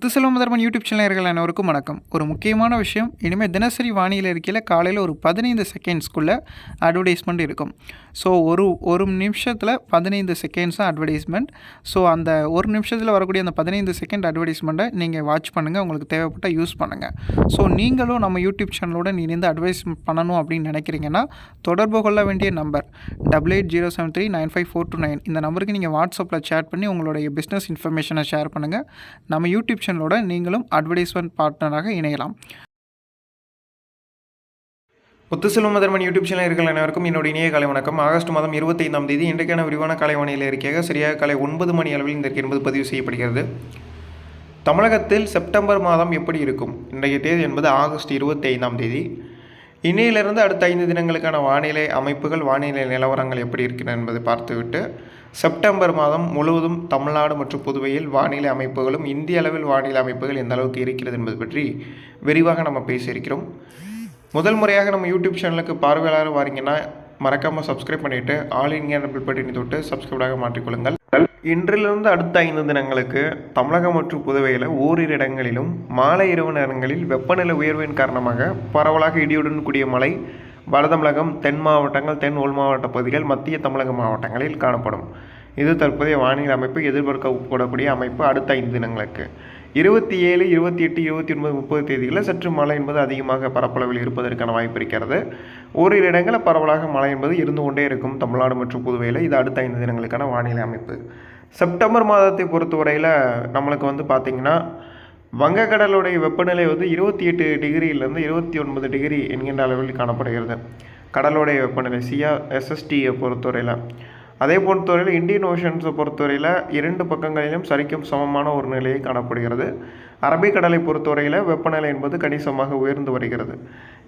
Muthuselvam Dharman YouTube சேனல்கள் அனைவருக்கும் வணக்கம். ஒரு முக்கியமான விஷயம் இனிமேல் தினசரி வானியில் இருக்கையில் காலையில் ஒரு பதினைந்து செகண்ட்ஸ்க்குள்ளே அட்வர்டைஸ்மெண்ட் இருக்கும். ஸோ ஒரு ஒரு நிமிஷத்தில் பதினைந்து செகண்ட்ஸ் தான் அட்வர்டைஸ்மெண்ட் ஸோ அந்த ஒரு நிமிஷத்தில் வரக்கூடிய அந்த பதினைந்து செகண்ட் அட்வர்டைஸ்மெண்ட்டை நீங்கள் வாட்ச் பண்ணுங்கள் உங்களுக்கு தேவைப்பட்டால் யூஸ் பண்ணுங்கள் ஸோ நீங்களும் நம்ம யூடியூப் சேனலோட இணைந்து அட்வர்டைஸ்மெண்ட் பண்ணணும் அப்படின்னு நினைக்கிறீங்கன்னா தொடர்பு கொள்ள வேண்டிய number double eight zero seven three nine five four two nine இந்த நம்பருக்கு நீங்கள் வாட்ஸ்அப்பில் சேட் பண்ணி உங்களுடைய பிஸ்னஸ் இன்ஃபர்மேஷனை ஷேர் பண்ணுங்கள் நம்ம யூடியூப் சேனலோட நீங்களும் அட்வர்டைஸ்மெண்ட் பார்ட்னராக இணையலாம். முத்துசெல்வம் மதர்மன் யூடியூப் சேனல் இருக்கிற அனைவருக்கும் என்னோட இணைய கலை வணக்கம். ஆகஸ்ட் மாதம் இருபத்தைந்தாம் தேதி இன்றைக்கான விரிவான காலை இருக்கையாக சரியாக காலை ஒன்பது மணி அளவில் இந்த என்பது பதிவு செய்யப்படுகிறது. தமிழகத்தில் செப்டம்பர் மாதம் எப்படி இருக்கும்? இன்றைய தேதி என்பது ஆகஸ்ட் இருபத்தி ஐந்தாம் தேதி. இன்னையிலிருந்து அடுத்த ஐந்து தினங்களுக்கான வானிலை அமைப்புகள் வானிலை நிலவரங்கள் எப்படி இருக்கிறது என்பதை பார்த்துவிட்டு செப்டம்பர் மாதம் முழுவதும் தமிழ்நாடு மற்றும் புதுவையில் வானிலை அமைப்புகளும் இந்திய அளவில் வானிலை அமைப்புகள் எந்த அளவுக்கு இருக்கிறது என்பது பற்றி விரிவாக நம்ம பேசியிருக்கிறோம். முதல் முறையாக நம்ம யூடியூப் சேனலுக்கு பார்வையாளர் வாரீங்கன்னா மறக்காமல் சப்ஸ்கிரைப் பண்ணிவிட்டு ஆல் இந்தியா டபுள் பட்டினி தொட்டு சப்ஸ்கிரைபாக மாற்றிக்கொள்ளுங்கள். இன்றிலிருந்து அடுத்த ஐந்து தினங்களுக்கு தமிழகம் மற்றும் புதுவையில் ஓரிரு இடங்களிலும் மாலை இரவு நேரங்களில் வெப்பநிலை உயர்வின் காரணமாக பரவலாக இடியுடன் கூடிய மழை வட தமிழகம் தென் மாவட்டங்கள் தென் உள் மாவட்ட பகுதிகள் மத்திய தமிழக மாவட்டங்களில் காணப்படும். இது தற்போதைய வானிலை அமைப்பு எதிர்பார்க்கப்படக்கூடிய அமைப்பு அடுத்த ஐந்து தினங்களுக்கு. இருபத்தி ஏழு இருபத்தி எட்டு இருபத்தி ஒன்பது முப்பது தேதிகளில் சற்று மழை என்பது அதிகமாக பரப்பளவில் இருப்பதற்கான வாய்ப்பு இருக்கிறது. ஓரிரு இடங்களில் பரவலாக மழை என்பது இருந்து கொண்டே இருக்கும். தமிழ்நாடு மற்றும் புதுவையில் இது அடுத்த ஐந்து தினங்களுக்கான வானிலை அமைப்பு. செப்டம்பர் மாதத்தை பொறுத்தவரையில் நம்மளுக்கு வந்து பார்த்திங்கன்னா வங்கக்கடலுடைய வெப்பநிலை வந்து இருபத்தி எட்டு டிகிரியிலேருந்து இருபத்தி ஒன்பது டிகிரி என்கின்ற அளவில் காணப்படுகிறது. கடலுடைய வெப்பநிலை சியா எஸ்எஸ்டியை பொறுத்தவரையில் அதே பொறுத்தவரையில் இந்தியன் ஓஷன்ஸை பொறுத்தவரையில் இரண்டு பக்கங்களிலும் சரிக்கும் சமமான ஒரு நிலையை காணப்படுகிறது. அரபிக்கடலை பொறுத்தவரையில் வெப்பநிலை என்பது கணிசமாக உயர்ந்து வருகிறது.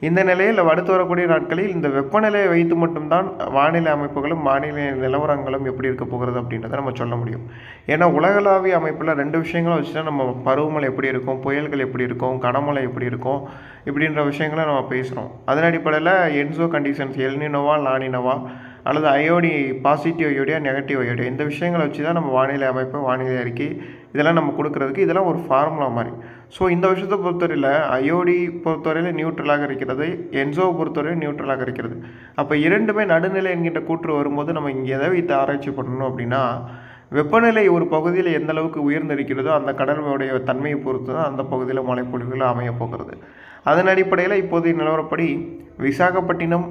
இந்த நிலையில் அடுத்து வரக்கூடிய நாட்களில் இந்த வெப்பநிலையை வைத்து மட்டும்தான் வானிலை அமைப்புகளும் வானிலை நிலவரங்களும் எப்படி இருக்க போகிறது அப்படின்றத நம்ம சொல்ல முடியும். ஏன்னா உலகளாவிய அமைப்பில் ரெண்டு விஷயங்களும் வச்சுன்னா நம்ம பருவமழை எப்படி இருக்கும் புயல்கள் எப்படி இருக்கும் கனமழை எப்படி இருக்கும் இப்படின்ற விஷயங்களை நம்ம பேசுகிறோம் அதன் அடிப்படையில் என்சோ கண்டிஷன்ஸ் எல்னினோவா லானினோவா அல்லது அயோடி பாசிட்டிவ் அயோடியா நெகட்டிவ் அயோடியா இந்த விஷயங்களை வச்சு தான் நம்ம வானிலை அமைப்பு வானிலை அறிக்கை இதெல்லாம் நம்ம கொடுக்குறதுக்கு இதெல்லாம் ஒரு ஃபார்முலா மாதிரி. ஸோ இந்த விஷயத்தை பொறுத்தவரையில் அயோடி பொறுத்தவரையில் நியூட்ரலாக இருக்கிறது என்சோவை பொறுத்தவரையில் நியூட்ரலாக இருக்கிறது. அப்போ இரண்டுமே நடுநிலை என்கின்ற கூற்று வரும்போது நம்ம இங்கே எதை வைத்து ஆராய்ச்சி பண்ணணும் அப்படின்னா வெப்பநிலை ஒரு பகுதியில் எந்த அளவுக்கு உயர்ந்திருக்கிறதோ அந்த கடலுடைய தன்மையை பொறுத்து தான் அந்த பகுதியில் மழைப்பொழிவுகள் அமையப்போகிறது அதன் அடிப்படையில் இப்போதைய நிலவரப்படி விசாகப்பட்டினம்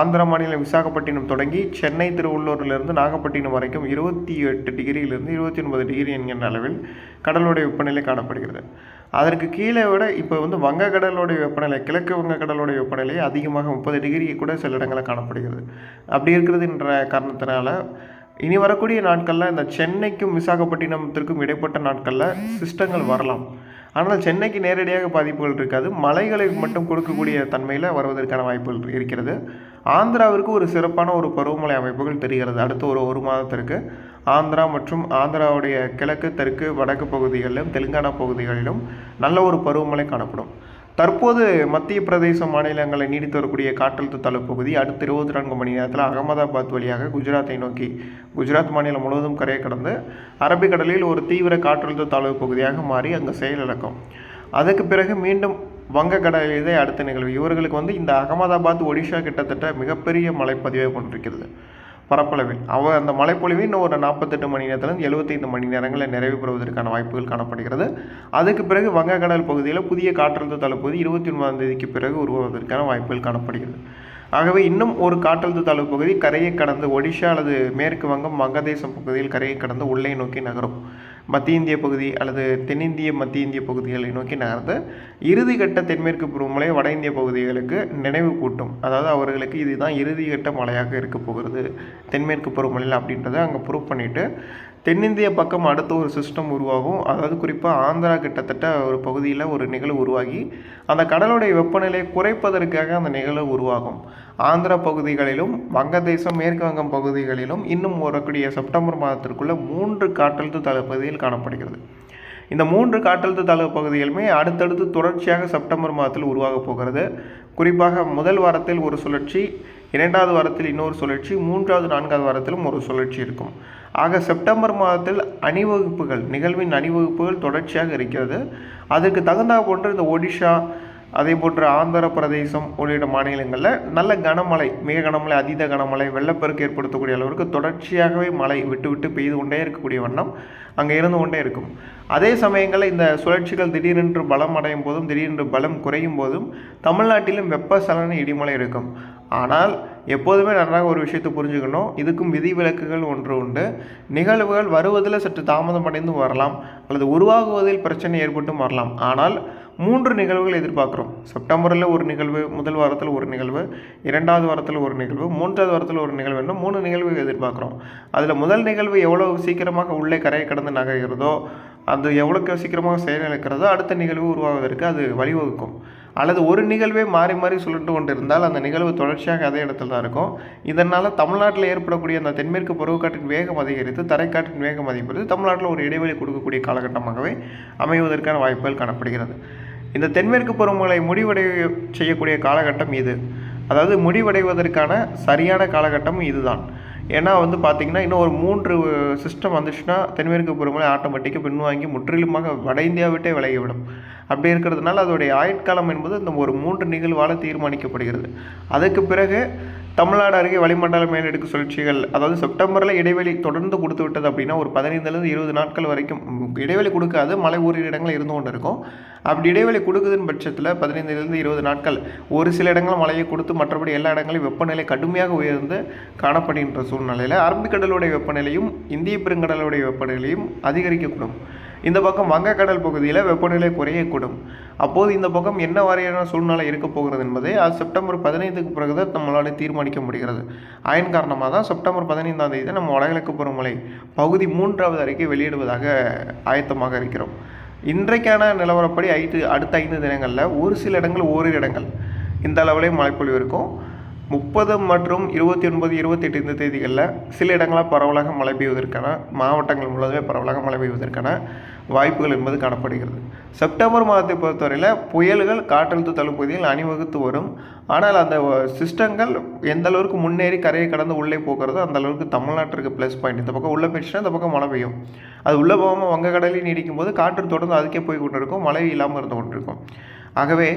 ஆந்திர மாநிலம் விசாகப்பட்டினம் தொடங்கி சென்னை திருவள்ளூரிலிருந்து நாகப்பட்டினம் வரைக்கும் இருபத்தி எட்டு டிகிரியிலிருந்து இருபத்தி ஒன்பது டிகிரி என்கின்ற அளவில் கடலுடைய வெப்பநிலை காணப்படுகிறது. அதற்கு கீழே விட இப்போ வந்து வங்கக்கடலுடைய வெப்பநிலை கிழக்கு வங்கக்கடலுடைய வெப்பநிலை அதிகமாக முப்பது டிகிரி கூட சில இடங்களில் காணப்படுகிறது. அப்படி இருக்கிறதுன்ற காரணத்தினால இனி வரக்கூடிய நாட்களில் இந்த சென்னைக்கும் விசாகப்பட்டினத்திற்கும் இடைப்பட்ட நாட்களில் சிஸ்டங்கள் வரலாம். ஆனால் சென்னைக்கு நேரடியாக பாதிப்புகள் இருக்காது. மலைகளை மட்டும் கொடுக்கக்கூடிய தன்மையில் வருவதற்கான வாய்ப்புகள் இருக்கிறது. ஆந்திராவிற்கு ஒரு சிறப்பான ஒரு பருவமழை அமைப்புகள் தெரிகிறது. அடுத்த ஒரு ஒரு மாதத்திற்கு ஆந்திரா மற்றும் ஆந்திராவுடைய கிழக்கு தெற்கு வடக்கு பகுதிகளிலும் தெலுங்கானா பகுதிகளிலும் நல்ல ஒரு பருவமழை காணப்படும். தற்போது மத்திய பிரதேச மாநிலங்களை நீடித்து வரக்கூடிய காற்றழுத்த தாழ்வு பகுதி அடுத்த இருபத்தி நான்கு மணி நேரத்தில் அகமதாபாத் வழியாக குஜராத்தை நோக்கி. குஜராத் மாநிலம் முழுவதும் கரையை கடந்து அரபிக்கடலில் ஒரு தீவிர காற்றழுத்த தாழ்வு பகுதியாக மாறி அங்கு செயலிழக்கும் அதுக்கு பிறகு மீண்டும் வங்கக்கடலிலே அடுத்த நிகழ்வு. இவர்களுக்கு வந்து இந்த அகமதாபாத் ஒடிஷா கிட்டத்தட்ட மிகப்பெரிய மழைப்பதிவை கொண்டிருக்கிறது. பரப்பளவில். அவ அந்த மழைப்பொழிவு இன்னும் ஒரு நாற்பத்தெட்டு மணி நேரத்திலிருந்து எழுபத்தைந்து மணி நேரங்களில் நிறைவு பெறுவதற்கான வாய்ப்புகள் காணப்படுகிறது. அதுக்கு பிறகு வங்கக்கடல் பகுதியில் புதிய காற்றழுத்த தளப்பகுதி இருபத்தி ஒன்பதாம் தேதிக்கு பிறகு உருவாவதற்கான வாய்ப்புகள் காணப்படுகிறது. ஆகவே இன்னும் ஒரு காற்றழுத்த தாழ்வு பகுதி கரையை கடந்து ஒடிஷா அல்லது மேற்கு வங்கம் வங்கதேசம் பகுதியில் கரையை கடந்து உள்ளே நோக்கி நகரும். மத்திய இந்திய பகுதி அல்லது தென்னிந்திய மத்திய இந்திய பகுதிகளை நோக்கி நகர்ந்து இறுதிக்கட்ட தென்மேற்கு பருவமழை வட இந்திய பகுதிகளுக்கு நினைவு கூட்டும். அதாவது அவர்களுக்கு இதுதான் இறுதிக்கட்ட மழையாக இருக்க போகிறது. தென்மேற்கு பருவமழையில் அப்படின்றத அங்கே ப்ரூவ் பண்ணிவிட்டு தென்னிந்திய பக்கம் அடுத்த ஒரு சிஸ்டம் உருவாகும். அதாவது குறிப்பாக ஆந்திரா கிட்டத்தட்ட ஒரு பகுதியில் ஒரு நிகழ்வு உருவாகி அந்த கடலுடைய வெப்பநிலையை குறைப்பதற்காக அந்த நிகழ்வு உருவாகும். ஆந்திரா பகுதிகளிலும் வங்கதேசம் மேற்கு வங்கம் பகுதிகளிலும் இன்னும் வரக்கூடிய செப்டம்பர் மாதத்திற்குள்ளே மூன்று காற்றழுத்த தலை பகுதியில் காணப்படுகிறது. இந்த மூன்று காற்றழுத்த தாழ்வு பகுதிகளுமே அடுத்தடுத்து தொடர்ச்சியாக செப்டம்பர் மாதத்தில் உருவாக போகிறது. குறிப்பாக முதல் வாரத்தில் ஒரு சுழற்சி இரண்டாவது வாரத்தில் இன்னொரு சுழற்சி மூன்றாவது நான்காவது வாரத்திலும் ஒரு சுழற்சி இருக்கும். ஆக செப்டம்பர் மாதத்தில் அணிவகுப்புகள் நிகழ்வின் அணிவகுப்புகள் தொடர்ச்சியாக இருக்கிறது. அதற்கு தகுந்தா போன்று இந்த ஒடிஷா அதே போன்று ஆந்திர பிரதேசம் உள்ளிட்ட மாநிலங்களில் நல்ல கனமழை மிக கனமழை அதீத கனமழை வெள்ளப்பெருக்கு ஏற்படுத்தக்கூடிய அளவிற்கு தொடர்ச்சியாகவே மழை விட்டு விட்டு பெய்து கொண்டே இருக்கக்கூடிய வண்ணம் அங்கே இருந்து கொண்டே இருக்கும். அதே சமயங்களில் இந்த சுழற்சிகள் திடீரென்று பலம் அடையும் போதும் திடீரென்று பலம் குறையும் போதும் தமிழ்நாட்டிலும் வெப்பசலன இடிமலை இருக்கும். ஆனால் எப்போதுமே நன்றாக ஒரு விஷயத்தை புரிஞ்சுக்கணும். இதுக்கும் விதிவிலக்குகள் ஒன்று உண்டு. நிகழ்வுகள் வருவதில் சற்று தாமதம் அடைந்து வரலாம். அல்லது உருவாகுவதில் பிரச்சனை ஏற்பட்டும் வரலாம். ஆனால் மூன்று நிகழ்வுகள் எதிர்பார்க்குறோம். செப்டம்பரில் ஒரு நிகழ்வு முதல் வாரத்தில் ஒரு நிகழ்வு இரண்டாவது வாரத்தில் ஒரு நிகழ்வு மூன்றாவது வாரத்தில் ஒரு நிகழ்வு என்று மூணு நிகழ்வுகள் எதிர்பார்க்குறோம். அதில் முதல் நிகழ்வு எவ்வளோ சீக்கிரமாக உள்ளே கரையை கடந்து நகர்கிறதோ அது எவ்வளோக்கு சீக்கிரமாக செயலிழக்கிறதோ அடுத்த நிகழ்வு உருவாவதற்கு அது வழிவகுக்கும். அல்லது ஒரு நிகழ்வே மாறி மாறி சொல்லிட்டு கொண்டு இருந்தால் அந்த நிகழ்வு தொடர்ச்சியாக அதே இடத்துல தான் இருக்கும். இதனால் தமிழ்நாட்டில் ஏற்படக்கூடிய அந்த தென்மேற்கு பருவக்காற்றின் வேகம் அதிகரித்து தரைக்காற்றின் வேகம் அதிகரித்து தமிழ்நாட்டில் ஒரு இடைவெளி கொடுக்கக்கூடிய காலகட்டமாகவே அமைவதற்கான வாய்ப்புகள் காணப்படுகிறது. இந்த தென்மேற்கு பருவமழை முடிவடை செய்யக்கூடிய காலகட்டம் இது. அதாவது முடிவடைவதற்கான சரியான காலகட்டம் இதுதான். ஏன்னா வந்து பார்த்திங்கன்னா இன்னும் ஒரு மூன்று சிஸ்டம் வந்துச்சுன்னா தென்மேற்கு பருவமழை ஆட்டோமேட்டிக்காக பின்வாங்கி முற்றிலுமாக வட இந்தியாவிட்டே விலகிவிடும். அப்படி இருக்கிறதுனால அதோடைய ஆயுட்காலம் என்பது இந்த ஒரு மூன்று நிகழ்வால் தீர்மானிக்கப்படுகிறது. அதுக்கு பிறகு தமிழ்நாடு அருகே வளிமண்டல மேலடுக்கு சுழற்சிகள் அதாவது செப்டம்பரில் இடைவெளி தொடர்ந்து கொடுத்து விட்டது அப்படின்னா ஒரு பதினைந்துலேருந்து இருபது நாட்கள் வரைக்கும் இடைவெளி கொடுக்காது மலை ஓரிரு இடங்கள் இருந்து கொண்டு இருக்கும். அப்படி இடைவெளி கொடுக்குதுன்னு பட்சத்தில் பதினைந்துலேருந்து இருபது நாட்கள் ஒரு சில இடங்கள் மழையை கொடுத்து மற்றபடி எல்லா இடங்களையும் வெப்பநிலை கடுமையாக உயர்ந்து காணப்படுகின்ற சூழ்நிலையில் அரபிக்கடலுடைய வெப்பநிலையும் இந்திய பெருங்கடலுடைய வெப்பநிலையும் அதிகரிக்கக்கூடும். இந்த பக்கம் வங்கக்கடல் பகுதியில் வெப்பநிலை குறையக்கூடும் அப்போது இந்த பக்கம் என்ன வரையான சூழ்நிலை இருக்க போகிறது என்பதை அது செப்டம்பர் பதினைந்துக்கு பிறகு தான் நம்மளால் தீர்மானிக்க முடிகிறது. அதன் காரணமாக தான் செப்டம்பர் பதினைந்தாம் தேதி நம்ம வடகிழக்கு பருவமழை பகுதி மூன்றாவது அறிக்கை வெளியிடுவதாக ஆயத்தமாக இருக்கிறோம். இன்றைக்கான நிலவரப்படி ஐந்து அடுத்த ஐந்து தினங்களில் ஒரு சில இடங்கள் ஓரிரு இடங்கள். இந்த அளவிலே மழைப்பொழிவு இருக்கும். முப்பது மற்றும் இருபத்தி ஒன்பது இருபத்தெட்டு இந்த தேதிகளில் சில இடங்களாக பரவலாக மழை பெய்வதற்கான மாவட்டங்கள் முழுவதுமே பரவலாக மழை பெய்வதற்கான வாய்ப்புகள் என்பது காணப்படுகிறது. செப்டம்பர் மாதத்தை பொறுத்தவரையில் புயல்கள் காற்றழுத்த தள்ளுப்பகுதியில் அணிவகுத்து வரும். ஆனால் அந்த சிஸ்டங்கள் எந்த அளவுக்கு முன்னேறி கரையை கடந்து உள்ளே போகிறதோ அந்த அளவுக்கு தமிழ்நாட்டிற்கு ப்ளஸ் பாயிண்ட் இந்த பக்கம் உள்ளே போயிடுச்சுன்னா இந்த பக்கம் மழை பெய்யும். அது உள்ளே போகாமல் வங்கக்கடலையும் நீடிக்கும் போது காற்று தொடர்ந்து அதுக்கே போய் கொண்டு இருக்கும் மழை இல்லாமல் இருந்து கொண்டிருக்கும். ஆகவே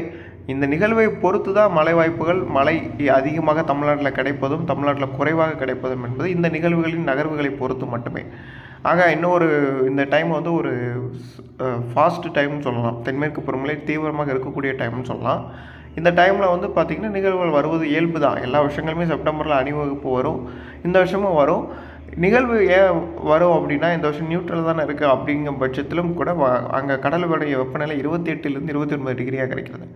இந்த நிகழ்வை பொறுத்து தான் மழை வாய்ப்புகள் மழை அதிகமாக தமிழ்நாட்டில் கிடைப்பதும் தமிழ்நாட்டில் குறைவாக கிடைப்பதும் என்பது இந்த நிகழ்வுகளின் நகர்வுகளை பொறுத்து மட்டுமே. ஆக இன்னொரு இந்த டைம் வந்து ஒரு ஃபாஸ்ட் டைம்னு சொல்லலாம். தென்மேற்கு பருவமழை தீவிரமாக இருக்கக்கூடிய டைம்னு சொல்லலாம். இந்த டைமில் வந்து பார்த்திங்கன்னா நிகழ்வுகள் வருவது இயல்பு தான் எல்லா வருஷங்களுமே செப்டம்பரில் அணிவகுப்பு வரும். இந்த வருஷமும் வரும். நிகழ்வு ஏன் வரும் அப்படின்னா இந்த வருஷம் நியூட்ரல் தானே இருக்குது அப்படிங்கும் பட்சத்திலும் கூட அங்கே கடலுடைய வெப்பநிலை இருபத்தி எட்டுலேருந்து இருபத்தி ஒன்பது டிகிரியாக கிடைக்கிறது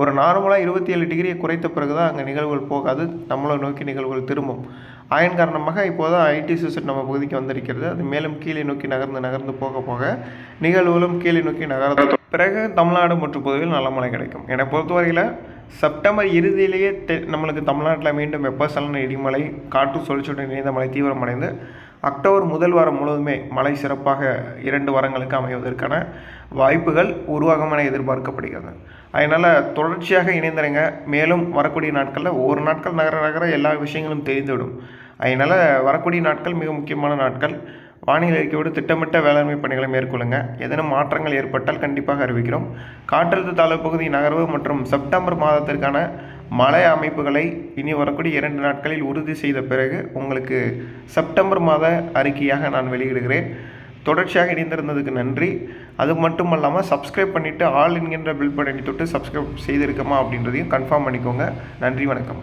ஒரு நார்மலாக இருபத்தி ஏழு டிகிரியை குறைத்த பிறகு தான் அங்கே நிகழ்வுகள் போகாது. நம்மளை நோக்கி நிகழ்வுகள் திரும்பும். ஆயன் காரணமாக இப்போது தான் ஐடி சிஸ்டம் நம்ம பகுதிக்கு வந்திருக்கிறது. அது மேலும் கீழே நோக்கி நகர்ந்து நகர்ந்து போக போக நிகழ்வுகளும் கீழே நோக்கி நகர்ந்து பிறகு தமிழ்நாடு மற்றும் புதுவையில் நல்ல மழை கிடைக்கும். என்னை பொறுத்தவரையில் செப்டம்பர் இறுதியிலேயே தெ நம்மளுக்கு தமிழ்நாட்டில் மீண்டும் வெப்பசலன இடிமலை காற்று சுழற்சியுடன் இணைந்த மழை தீவிரமடைந்து அக்டோபர் முதல் வாரம் முழுவதுமே மழை சிறப்பாக இரண்டு வாரங்களுக்கு அமைவதற்கான வாய்ப்புகள் உருவாகும் என எதிர்பார்க்கப்படுகிறது. அதனால் தொடர்ச்சியாக இணைந்திருங்க. மேலும் வரக்கூடிய நாட்களில் ஒவ்வொரு நாட்கள் நகர நகர எல்லா விஷயங்களும் தெரிந்துவிடும். அதனால் வரக்கூடிய நாட்கள் மிக முக்கியமான நாட்கள். வானிலை அறிக்கையோடு திட்டமிட்ட வேளாண்மை பணிகளை மேற்கொள்ளுங்க. ஏதேனும் மாற்றங்கள் ஏற்பட்டால் கண்டிப்பாக அறிவிக்கிறோம். காற்றழுத்த தாழ்வு பகுதி நகர்வு மற்றும் செப்டம்பர் மாதத்திற்கான மழை அமைப்புகளை இனி வரக்கூடிய இரண்டு நாட்களில் உறுதி செய்த பிறகு உங்களுக்கு செப்டம்பர் மாத அறிக்கையாக நான் வெளியிடுகிறேன். தொடர்ச்சியாக இணைந்திருந்ததுக்கு நன்றி. அது மட்டும் இல்லாமல் சப்ஸ்கிரைப் பண்ணிவிட்டு ஆல் என்கின்ற பில் பட்டனை தொட்டு சப்ஸ்கிரைப் செய்திருக்கமா அப்படின்றதையும் கன்ஃபார்ம் பண்ணிக்கோங்க. நன்றி வணக்கம்.